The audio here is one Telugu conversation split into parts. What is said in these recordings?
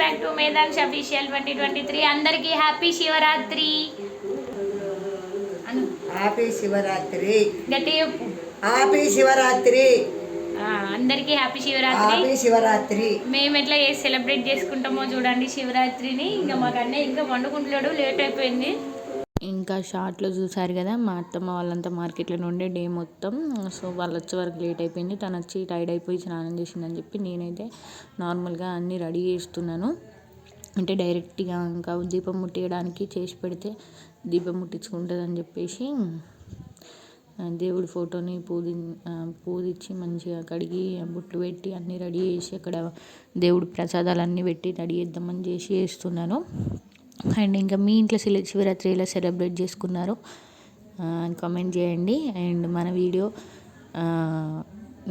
బ్యాక్ టు మేదాన్స్ అఫీషియల్ ట్వంటీ ట్వంటీ త్రీ. అందరికీ హ్యాపీ శివరాత్రి. హ్యాపీ శివరాత్రి. గట్టి హ్యాపీ శివరాత్రి. అందరికీ హ్యాపీ శివరాత్రి. హ్యాపీ శివరాత్రి. మేము ఎట్లా సెలబ్రేట్ చేసుకుంటామో చూడండి శివరాత్రిని. ఇంకా మాకు అన్నయ్య ఇంకా వండుకుంటలేడు లేట్ అయిపోయింది. ఇంకా షార్ట్లో చూసారు కదా మా అత్తమ్మ వాళ్ళంతా మార్కెట్లో నుండి డే మొత్తం. సో వాళ్ళు వచ్చే వరకు లేట్ అయిపోయింది. తను వచ్చి టైడ్ అయిపోయి స్నానం చేసిందని చెప్పి నేనైతే నార్మల్గా అన్నీ రెడీ చేస్తున్నాను. అంటే డైరెక్ట్గా ఇంకా దీపం ముట్టియడానికి చేసి పెడితే దీపం ముట్టించుకుంటుంది అని చెప్పేసి దేవుడి ఫోటోని పూజి పూజించి మంచిగా కడిగి బుట్లు పెట్టి అన్నీ రెడీ చేసి అక్కడ దేవుడి ప్రసాదాలు అన్నీ పెట్టి రెడీ చేద్దామని చేసి వేస్తున్నాను అండ్ ఇంకా మీ ఇంట్లో శిల శివరాత్రి ఎలా సెలబ్రేట్ చేసుకున్నారో కామెంట్ చేయండి. అండ్ మన వీడియో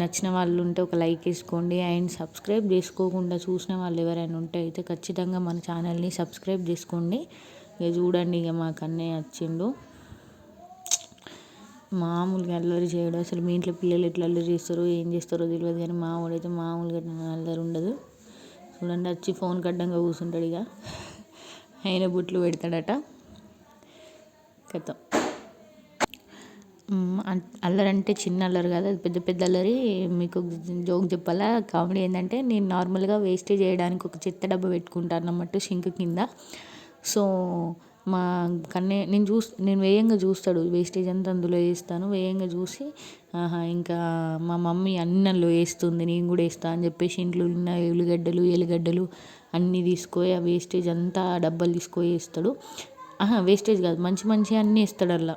నచ్చిన వాళ్ళు ఉంటే ఒక లైక్ వేసుకోండి. అండ్ సబ్స్క్రైబ్ చేసుకోకుండా చూసిన వాళ్ళు ఎవరైనా ఉంటే అయితే ఖచ్చితంగా మన ఛానల్ని సబ్స్క్రైబ్ చేసుకోండి. ఇక చూడండి ఇక మాకు అన్నయ్య వచ్చిండు. మామూలుగా అల్లరి చేయడం. అసలు మీ ఇంట్లో పిల్లలు ఎట్లా అల్లరి చేస్తారో ఏం చేస్తారో తెలియదు కానీ మా వాడైతే మామూలుగా అల్లరి ఉండదు. చూడండి వచ్చి ఫోన్ కడ్డంగా కూర్చుంటాడు ఇక. ఆయన బుట్లు పెడతాడట. కథ. అల్లరి అంటే చిన్న అల్లరి కాదు అది పెద్ద పెద్ద అల్లరి. మీకు జోక్ చెప్పాలా? కామెడీ ఏంటంటే నేను నార్మల్గా వేస్టేజ్ చేయడానికి ఒక చెత్త డబ్బా పెట్టుకుంటాను అన్నమాట షింక్ కింద. సో మా కన్నే నేను చూస్ నేను వేయంగా చూస్తాడు వేస్టేజ్ అంతా అందులో వేస్తాను. వేయంగా చూసి ఆహా ఇంకా మా మమ్మీ అన్నంలో వేస్తుంది నేను కూడా వేస్తా అని చెప్పేసి ఇంట్లో ఉన్న ఉల్లిగడ్డలు ఎల్లిగడ్డలు అన్నీ తీసుకొని ఆ వేస్టేజ్ అంతా ఆ డబ్బాలు తీసుకొని వేస్తాడు. ఆహా వేస్టేజ్ కాదు మంచి మంచి అన్నీ వేస్తాడు అలా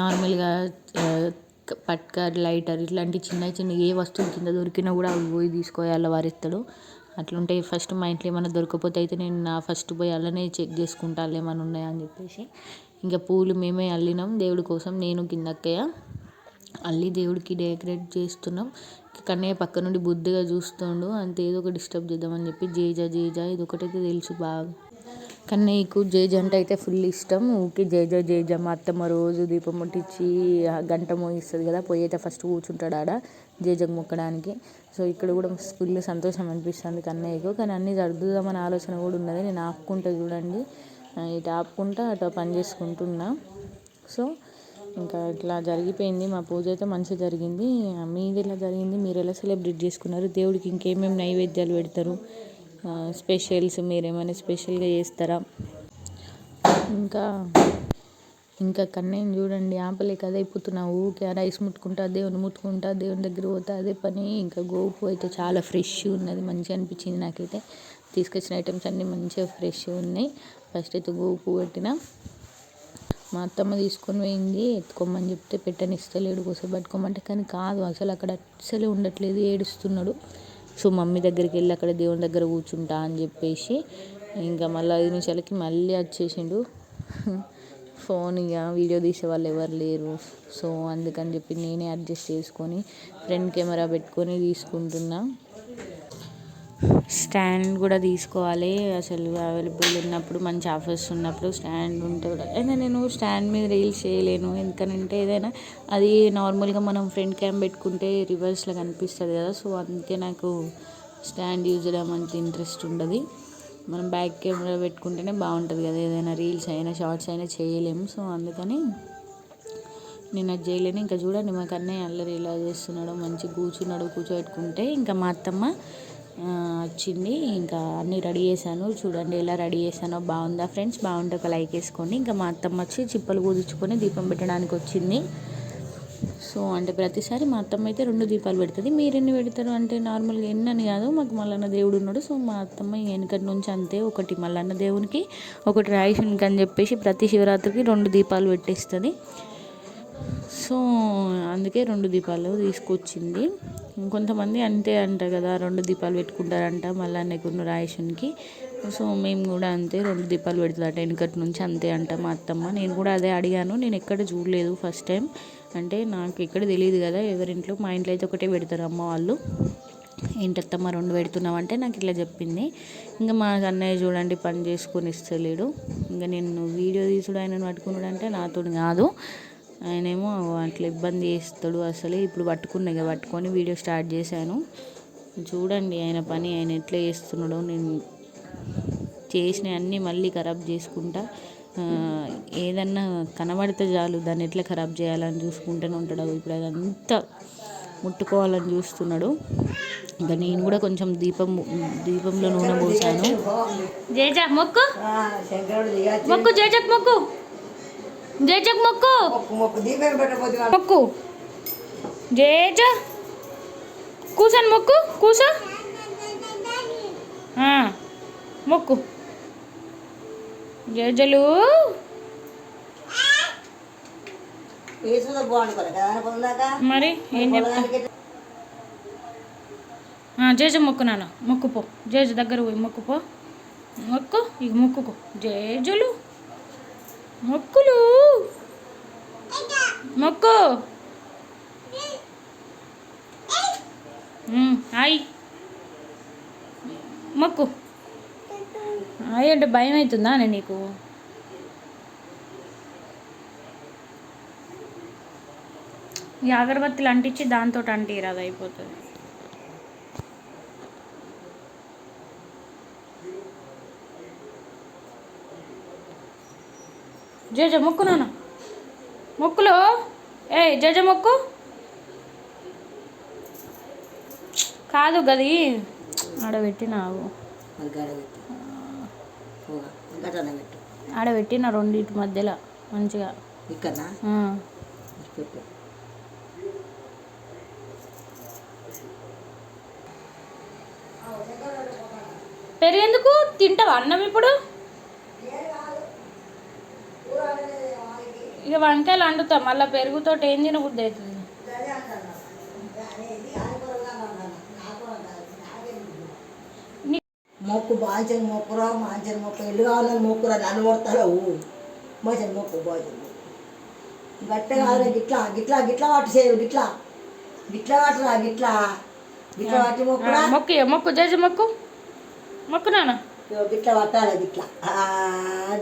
నార్మల్గా పట్కర్ లైటర్ ఇట్లాంటి చిన్న చిన్న ఏ వస్తువు కింద దొరికినా కూడా అవి పోయి తీసుకొని అలా వారిస్తాడు. అట్లుంటే ఫస్ట్ మా ఇంట్లో ఏమైనా దొరకపోతే అయితే నేను నా ఫస్ట్ పోయి అలానే చెక్ చేసుకుంటా అలా ఏమైనా ఉన్నాయా అని చెప్పేసి. ఇంకా పూలు మేమే అల్లినాం దేవుడి కోసం నేను కిందక్కయ్య అల్లి దేవుడికి డెకరేట్ చేస్తున్నాం. కన్నయ్య పక్క నుండి బుద్ధిగా చూస్తుండు అంతే ఏదో ఒక డిస్టర్బ్ చేద్దామని చెప్పి జేజా జేజా ఇది ఒకటైతే తెలుసు బాగా. కన్నయ్యకు జేజ అంటే అయితే ఫుల్ ఇష్టం. ఊకే జేజ జేజ మా అత్తమ్మ రోజు దీపం ముట్టించి గంట మోగిస్తుంది కదా పోయి అయితే ఫస్ట్ కూర్చుంటాడు ఆడ జేజకు మొక్కడానికి. సో ఇక్కడ కూడా ఫుల్ సంతోషం అనిపిస్తుంది కన్నయ్యకు. కానీ అన్నీ సర్దుదామని ఆలోచన కూడా ఉన్నది. నేను ఆపుకుంటా చూడండి. ఇటు ఆపుకుంటా అటు పని చేసుకుంటున్నా. సో ఇంకా ఇట్లా జరిగిపోయింది. మా పూజ అయితే మంచిగా జరిగింది. మీది ఎలా జరిగింది? మీరు ఎలా సెలబ్రేట్ చేసుకున్నారు? దేవుడికి ఇంకేమేమి నైవేద్యాలు పెడతారు? స్పెషల్స్ మీరు ఏమైనా స్పెషల్గా చేస్తారా? ఇంకా ఇంకా కన్నయ్యని చూడండి. ఆపలే కదా అయిపోతున్నా. ఊకే ఆ రైస్ ముట్టుకుంటా దేవుని ముట్టుకుంటా దేవుని దగ్గర పోతా అదే పని. ఇంకా గోపు అయితే చాలా ఫ్రెష్ ఉన్నది. మంచిగా అనిపించింది నాకైతే. తీసుకొచ్చిన ఐటమ్స్ అన్నీ మంచిగా ఫ్రెష్ ఉన్నాయి. ఫస్ట్ అయితే గోపు పెట్టిన. మా అత్తమ్మ తీసుకొని పోయింది ఎత్తుకోమని చెప్తే పెట్టనిస్తలేడు కోసం పట్టుకోమంటే కానీ కాదు అసలు అక్కడ అస్సలే ఉండట్లేదు ఏడుస్తున్నాడు. సో మమ్మీ దగ్గరికి వెళ్ళి అక్కడ దేవుని దగ్గర కూర్చుంటా అని చెప్పేసి ఇంకా మళ్ళీ ఐదు నిమిషాలకి మళ్ళీ వచ్చేసిండు. ఫోన్ ఇక వీడియో తీసే వాళ్ళు ఎవరు లేరు. సో అందుకని చెప్పి నేనే అడ్జస్ట్ చేసుకొని ఫ్రంట్ కెమెరా పెట్టుకొని తీసుకుంటున్నా. స్టాండ్ కూడా తీసుకోవాలి. అసలు అవైలబుల్ ఉన్నప్పుడు మంచి ఆఫర్స్ ఉన్నప్పుడు స్టాండ్ ఉంటే కూడా అయినా నేను స్టాండ్ మీద రీల్స్ చేయలేను. ఎందుకనంటే ఏదైనా అది నార్మల్గా మనం ఫ్రంట్ క్యామ్ పెట్టుకుంటే రివర్స్లో కనిపిస్తుంది కదా. సో అందుకే నాకు స్టాండ్ యూజ్ చేయడం అంత ఇంట్రెస్ట్ ఉండదు. మనం బ్యాక్ కెమెరా పెట్టుకుంటేనే బాగుంటుంది కదా. ఏదైనా రీల్స్ అయినా షార్ట్స్ అయినా చేయలేము. సో అందుకని నేను అది చేయలేను ఇంకా చూడండి మాకు అన్నయ్య అల్లరి ఇలా చేస్తున్నాడు మంచి కూర్చున్నాడు కూర్చోబెట్టుకుంటే ఇంకా మా అత్తమ్మ వచ్చింది. ఇంకా అన్నీ రెడీ చేశాను. చూడండి ఎలా రెడీ చేశానో. బాగుందా ఫ్రెండ్స్? బాగుంటే ఒక లైక్ వేసుకోండి. ఇంకా మా అత్తమ్మ వచ్చి చిప్పలు కుదుర్చుకొని దీపం పెట్టడానికి వచ్చింది. సో అంటే ప్రతిసారి మా అత్తమ్మ అయితే రెండు దీపాలు పెడుతుంది. మీరు ఎన్ని పెడతారు? అంటే నార్మల్గా ఎన్ని అని కాదు. మాకు మల్లన్న దేవుడు ఉన్నాడు. సో మా అత్తమ్మ వెనకటి నుంచి అంతే. ఒకటి మల్లన్న దేవునికి ఒకటి రాయిషునికి అని చెప్పేసి ప్రతి శివరాత్రికి రెండు దీపాలు పెట్టేస్తుంది. సో అందుకే రెండు దీపాలు తీసుకొచ్చింది. కొంతమంది అంతే అంట కదా రెండు దీపాలు పెట్టుకుంటారంట మళ్ళీ అన్నయ్యకున్న రాయేషన్కి సో మేము కూడా అంతే రెండు దీపాలు పెడుతుందట. వెనకటి నుంచి అంతే అంట మా అత్తమ్మ. నేను కూడా అదే అడిగాను. నేను ఎక్కడ చూడలేదు ఫస్ట్ టైం. అంటే నాకు ఎక్కడ తెలియదు కదా ఎవరింట్లో మా ఇంట్లో అయితే ఒకటే పెడతారు అమ్మ వాళ్ళు. ఏంటత్తమ్మ రెండు పెడుతున్నావు అంటే నాకు ఇట్లా చెప్పింది. ఇంకా మా అన్నయ్య చూడండి పని చేసుకొని ఇస్తలేడు ఇంకా నేను వీడియో తీసుడు ఆయన పట్టుకున్నాడు అంటే నాతో కాదు. ఆయనేమో అట్లా ఇబ్బంది చేస్తాడు అసలు. ఇప్పుడు పట్టుకున్నా ఇక పట్టుకొని వీడియో స్టార్ట్ చేశాను. చూడండి ఆయన పని ఆయన ఎట్లా చేస్తున్నాడో నేను చేసిన అన్నీ మళ్ళీ ఖరాబ్ చేసుకుంటా. ఏదన్నా కనబడితే చాలు దాన్ని ఎట్లా ఖరాబ్ చేయాలని చూసుకుంటూనే ఉంటాడు. ఇప్పుడు అదంతా ముట్టుకోవాలని చూస్తున్నాడు. ఇంకా నేను కూడా కొంచెం దీపం దీపంలో నూనె పోసాను. జేజా మొక్కు. ఆ, శంకరుడు దిగచ్చి. మొక్కు జేజక్ మొక్కు. జేజక్ మొక్కు. మొక్కు జేజ కూసాను మొక్కు కూసా. మొక్కు. పొందాక మరి ఏం చెప్తా జేజ మొక్కు నాన్న. మొక్కు పో. జేజ దగ్గర పోయి మొక్కు పో. మొక్కు ఇక మొక్కుకో. జేజులు మొక్కులు? మొక్కు. హాయ్. మొక్కు. హాయ్ అంటే భయం అవుతుందా అని నీకు? ఈ అగరబత్తిలు అంటించి దాంతో అంటిరాదు అయిపోతుంది. జేజ మొక్కు నాన్న. మొక్కులు? ఏ జేజ మొక్కు. కాదు గది. ఆడబెట్టినావు. ఆడబెట్టిన రెండింటి మధ్యలో మంచిగా. పెరిగేందుకు తింటావా అన్నం ఇప్పుడు? ఇక వంకాయలు వండుతా మళ్ళీ పెరుగుతోటి ఏం తినబుద్ధి అవుతుంది? మొక్కు బాంచని మొక్కురా మాంచని మొక్కు ఇల్లు కావాలని మొక్కురా నన్ను కొడతావు మొక్కు బాంచని మొక్కు. గట్ట కావాలి గిట్లా గిట్లా గిట్లా వాటి చేయవు గిట్లా. గిట్లా వాటిరా గిట్లా. గిట్లా వాటి మొక్కురా. మొక్కు మొక్కు జేజ మొక్కు. మొక్కు నాన్న. గిట్లా పట్టాలి గిట్లా.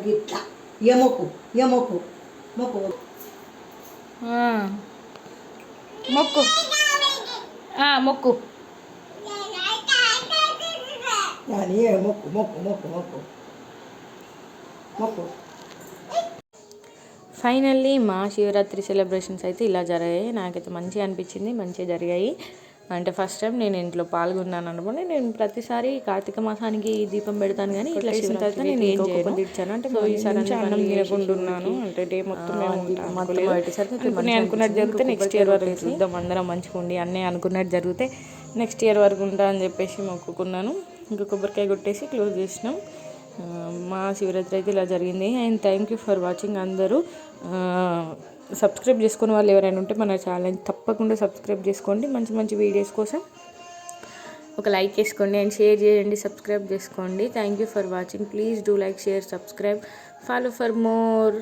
గిట్లా. ఏ మొక్కు ఏ మొక్కు మొక్కు. మొక్కు కానీ మొక్కు మొక్కు మొక్కు మొక్కు మొక్కు ఫైనల్లీ మా శివరాత్రి సెలబ్రేషన్స్ అయితే ఇలా జరిగాయి. నాకైతే మంచిగా అనిపించింది మంచిగా జరిగాయి. అంటే ఫస్ట్ టైం నేను ఇంట్లో పాల్గొన్నాను అనుకోండి నేను ప్రతిసారి కార్తీక మాసానికి దీపం పెడతాను కానీ ఇట్లా చేసిన తర్వాత నేను ఏం చేయను. ఇచ్చాను. అంటే ఈసారి అన్నం తినకుంటున్నాను అంటే డే మొత్తం అనుకునే అనుకున్నట్టు జరిగితే నెక్స్ట్ ఇయర్ వరకు చూద్దాం. అందరం మంచిగా ఉండి అన్నీ అనుకున్నట్టు జరిగితే నెక్స్ట్ ఇయర్ వరకు ఉంటా అని చెప్పేసి మొక్కుకున్నాను. ఇంకా కొబ్బరికాయ కొట్టేసి క్లోజ్ చేసినాం. మా శివరాత్రి అయితే ఇలా జరిగింది. And thank you for watching అందరూ. సబ్స్క్రైబ్ చేసుకున్న వాళ్ళు ఎవరైనా ఉంటే మన ఛానల్ తప్పకుండా సబ్స్క్రైబ్ చేసుకోండి. మంచి మంచి వీడియోస్ కోసం ఒక లైక్ వేసుకోండి అండ్ షేర్ చేయండి సబ్స్క్రైబ్ చేసుకోండి. Thank you for watching please do like share subscribe follow for more